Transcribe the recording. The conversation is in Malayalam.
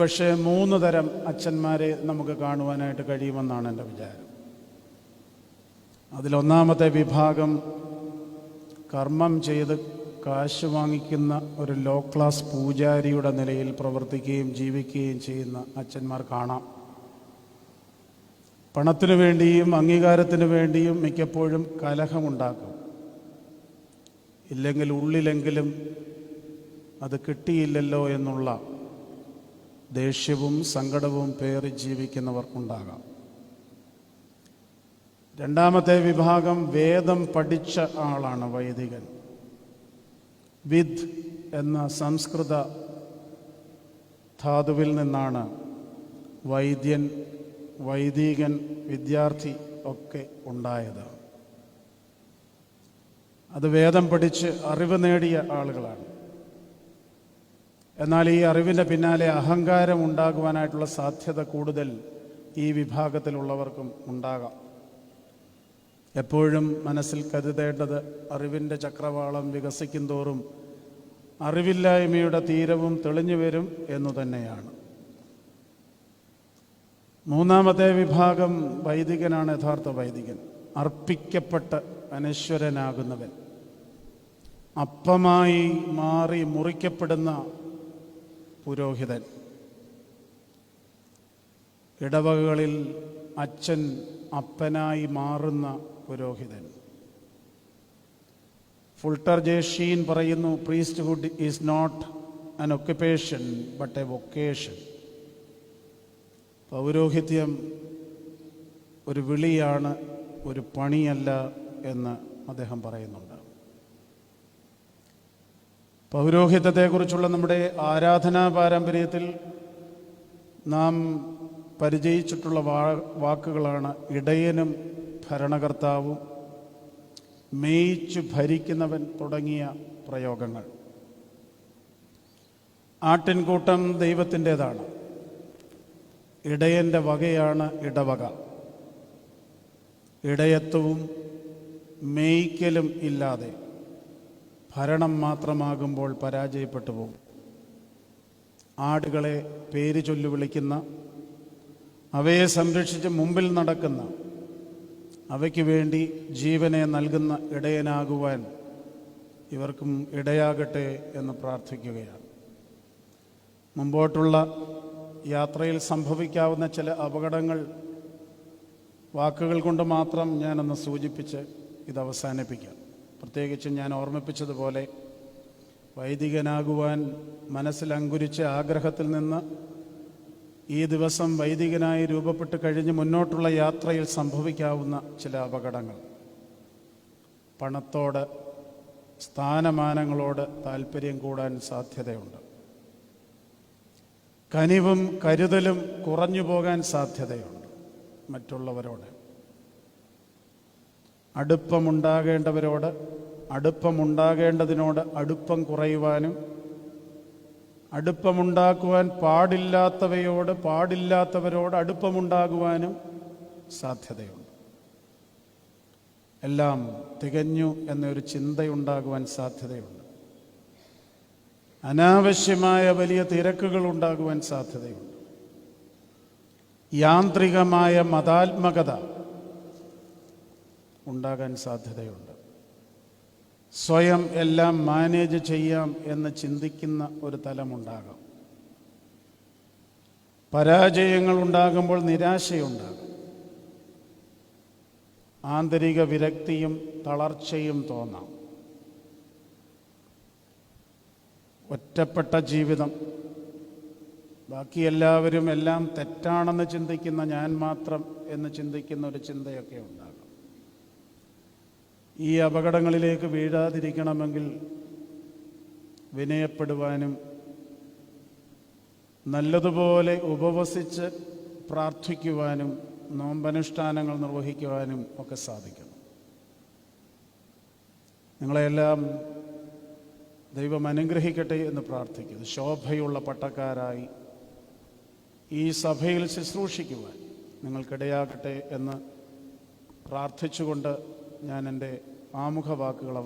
പക്ഷേ മൂന്ന് തരം അച്ഛന്മാരെ നമുക്ക് കാണുവാനായിട്ട് കഴിയുമെന്നാണ് എന്റെ വിചാരം. അതിലൊന്നാമത്തെ വിഭാഗം കർമ്മം ചെയ്ത് കാശ് വാങ്ങിക്കുന്ന ഒരു ലോ ക്ലാസ് പൂജാരിയുടെ നിലയിൽ പ്രവർത്തിക്കുകയും ജീവിക്കുകയും ചെയ്യുന്ന അച്ഛന്മാർ കാണാം. പണത്തിനു വേണ്ടിയും അംഗീകാരത്തിനു വേണ്ടിയും മിക്കപ്പോഴും കലഹമുണ്ടാക്കും. ഇല്ലെങ്കിൽ ഉള്ളിലെങ്കിലും അത് കിട്ടിയില്ലല്ലോ എന്നുള്ള ദേഷ്യവും സങ്കടവും പേറി ജീവിക്കുന്നവർക്കുണ്ടാകാം രണ്ടാമത്തെ വിഭാഗം വേദം പഠിച്ച ആളാണ് വൈദികൻ. വിദ് എന്ന സംസ്കൃത ധാതുവിൽ നിന്നാണ് വൈദ്യൻ വൈദികൻ വിദ്യാർത്ഥി ഒക്കെ ഉണ്ടായത്. അത് വേദം പഠിച്ച് അറിവ് നേടിയ ആളുകളാണ്. എന്നാൽ ഈ അറിവിന്റെ പിന്നാലെ അഹങ്കാരം ഉണ്ടാകുവാനായിട്ടുള്ള സാധ്യത കൂടുതൽ ഈ വിഭാഗത്തിലുള്ളവർക്കും ഉണ്ടാകാം. എപ്പോഴും മനസ്സിൽ കരുതേണ്ടത് അറിവിന്റെ ചക്രവാളം വികസിക്കും തോറും അറിവില്ലായ്മയുടെ തീരവും തെളിഞ്ഞു വരും എന്നു തന്നെയാണ്. മൂന്നാമത്തെ വിഭാഗം വൈദികനാണ് യഥാർത്ഥ വൈദികൻ. അർപ്പിക്കപ്പെട്ട് അനശ്വരനാകുന്നവൻ. അപ്പമായി മാറി മുറിക്കപ്പെടുന്ന പുരോഹിതൻ. ഇടവകകളിൽ അച്ഛൻ അപ്പനായി മാറുന്ന പുരോഹിതൻ. ഫുൾട്ടർ ജേഷീൻ പറയുന്നു priesthood is not an occupation but a vocation പൗരോഹിത്യം ഒരു വിളിയാണ് ഒരു പണിയല്ല എന്ന് അദ്ദേഹം പറയുന്നുണ്ട്. പൗരോഹിത്യത്തെക്കുറിച്ചുള്ള നമ്മുടെ ആരാധനാ പാരമ്പര്യത്തിൽ നാം പരിചയിച്ചിട്ടുള്ള വാ വാക്കുകളാണ് ഇടയനും ഭരണകർത്താവും മേയിച്ചു ഭരിക്കുന്നവൻ തുടങ്ങിയ പ്രയോഗങ്ങൾ. ആട്ടിൻകൂട്ടം ദൈവത്തിന്റെതാണ്. ഇടയന്റെ വകയാണ് ഇടവക. ഇടയത്വവും മേയ്ക്കലും ഇല്ലാതെ ഭരണം മാത്രമാകുമ്പോൾ പരാജയപ്പെട്ടു പോകും. ആടുകളെ പേര് ചൊല്ലു വിളിക്കുന്ന അവയെ സംരക്ഷിച്ച് മുമ്പിൽ നടക്കുന്ന അവയ്ക്ക് വേണ്ടി ജീവനെ നൽകുന്ന ഇടയനാകുവാൻ ഇവർക്കും ഇടയാകട്ടെ എന്ന് പ്രാർത്ഥിക്കുകയാണ്. മുമ്പോട്ടുള്ള യാത്രയിൽ സംഭവിക്കാവുന്ന ചില അപകടങ്ങൾ വാക്കുകൾ കൊണ്ട് മാത്രം ഞാനൊന്ന് സൂചിപ്പിച്ച് ഇത് അവസാനിപ്പിക്കാം. പ്രത്യേകിച്ചും ഞാൻ ഓർമ്മിപ്പിച്ചതുപോലെ വൈദികനാകുവാൻ മനസ്സിൽ അങ്കുരിച്ച ആഗ്രഹത്തിൽ നിന്ന് ഈ ദിവസം വൈദികനായി രൂപപ്പെട്ട് കഴിഞ്ഞ് മുന്നോട്ടുള്ള യാത്രയിൽ സംഭവിക്കാവുന്ന ചില അപകടങ്ങൾ. പണത്തോട് സ്ഥാനമാനങ്ങളോട് താല്പര്യം കൂടാൻ സാധ്യതയുണ്ട്. കനിവും കരുതലും കുറഞ്ഞു പോകാൻ സാധ്യതയുണ്ട് മറ്റുള്ളവരോട്. അടുപ്പമുണ്ടാകേണ്ടവരോട് അടുപ്പമുണ്ടാകേണ്ടതിനോട് അടുപ്പം കുറയുവാനും അടുപ്പമുണ്ടാക്കുവാൻ പാടില്ലാത്തവയോട് പാടില്ലാത്തവരോട് അടുപ്പമുണ്ടാകുവാനും സാധ്യതയുണ്ട്. എല്ലാം തികഞ്ഞു എന്നൊരു ചിന്തയുണ്ടാകുവാൻ സാധ്യതയുണ്ട്. അനാവശ്യമായ വലിയ തിരക്കുകൾ ഉണ്ടാകുവാൻ സാധ്യതയുണ്ട്. യാന്ത്രികമായ മതാത്മകത ഉണ്ടാകാൻ സാധ്യതയുണ്ട്. സ്വയം എല്ലാം മാനേജ് ചെയ്യാം എന്ന് ചിന്തിക്കുന്ന ഒരു തലമുണ്ടാകാം. പരാജയങ്ങൾ ഉണ്ടാകുമ്പോൾ നിരാശയുണ്ടാകും. ആന്തരിക വിരക്തിയും തളർച്ചയും തോന്നാം. ഒറ്റപ്പെട്ട ജീവിതം. ബാക്കി എല്ലാവരും എല്ലാം തെറ്റാണെന്ന് ചിന്തിക്കുന്ന ഞാൻ മാത്രം എന്ന് ചിന്തിക്കുന്ന ഒരു ചിന്തയൊക്കെ ഉണ്ടാകും. ഈ അപകടങ്ങളിലേക്ക് വീഴാതിരിക്കണമെങ്കിൽ വിനയപ്പെടുവാനും നല്ലതുപോലെ ഉപവസിച്ച് പ്രാർത്ഥിക്കുവാനും നോമ്പനുഷ്ഠാനങ്ങൾ നിർവഹിക്കുവാനും ഒക്കെ സാധിക്കണം നിങ്ങളെല്ലാം ദൈവം അനുഗ്രഹിക്കട്ടെ എന്ന് പ്രാർത്ഥിക്കുന്നു. ശോഭയുള്ള പട്ടക്കാരായി ഈ സഭയിൽ ശുശ്രൂഷിക്കുവാൻ നിങ്ങൾക്കിടയാകട്ടെ എന്ന് പ്രാർത്ഥിച്ചുകൊണ്ട് ഞാൻ എന്റെ ആമുഖ വാക്കുകൾ